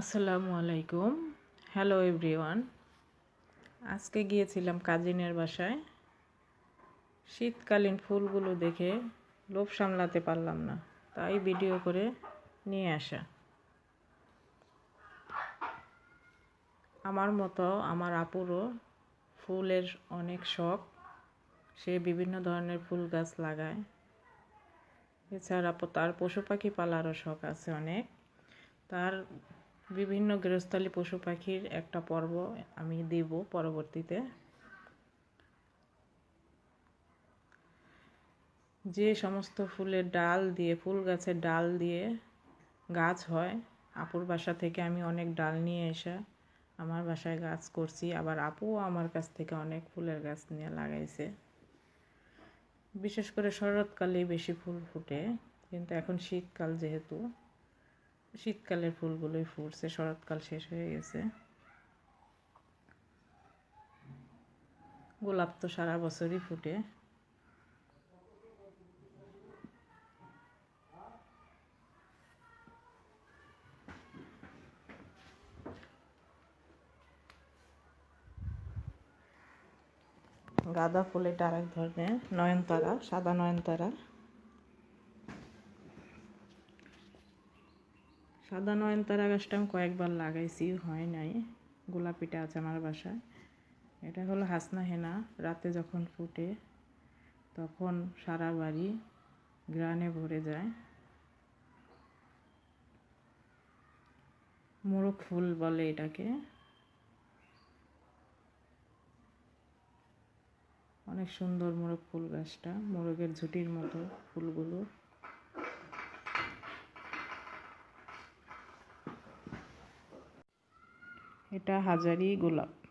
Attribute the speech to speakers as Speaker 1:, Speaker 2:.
Speaker 1: আসসালামু আলাইকুম। Hello everyone আজকে গিয়েছিলাম কাজিনের বাসায়। শীতকালীন ফুলগুলো দেখে লোভ সামলাতে পারলাম না। তাই ভিডিও করে নিয়ে আসা। আমার মতো আমার আপুরও ফুলের অনেক শখ। সে বিভিন্ন ধরনের ফুল গাছ লাগায়। এছাড়া তার পশু পাখি পালারও শখ আছে অনেক। তার বিভিন্ন গৃহস্থালী পশু পাখির একটা পর্ব আমি দেব পরবর্তীতে। যে সমস্ত ফুলের ডাল দিয়ে, ফুল গাছের ডাল দিয়ে গাছ হয়, আপুর বাসা থেকে আমি অনেক ডাল নিয়ে এসে আমার বাসায় গাছ করছি। আবার আপুও আমার কাছ থেকে অনেক ফুলের গাছ নিয়ে লাগাইছে। বিশেষ করে শরৎকালেই বেশি ফুল ফুটে, কিন্তু এখন শীতকাল যেহেতু শীতকালের ফুলগুলোই ফুটছে, শরৎকাল শেষ হয়ে গেছে। গোলাপ তো সারা বছরই ফুটে। গাঁদা ফুল এটা আরেক ধরনের, নয়নতারা, সাদা নয়নতারা। সাদা নয়নতারা গাছটা আমি কয়েকবার লাগাইছি, হয় নাই। গোলাপিটা আছে আমার বাসায়। এটা হলো হাসনা হেনা, রাতে যখন ফুটে, তখন সারা বাড়ি গ্রানে ভরে যায়। মোরগ ফুল বলে এটাকে। অনেক সুন্দর মোরগ ফুল গাছটা, মোরগের ঝুটির মতো ফুলগুলো। এটা হাজারি গোলাপ।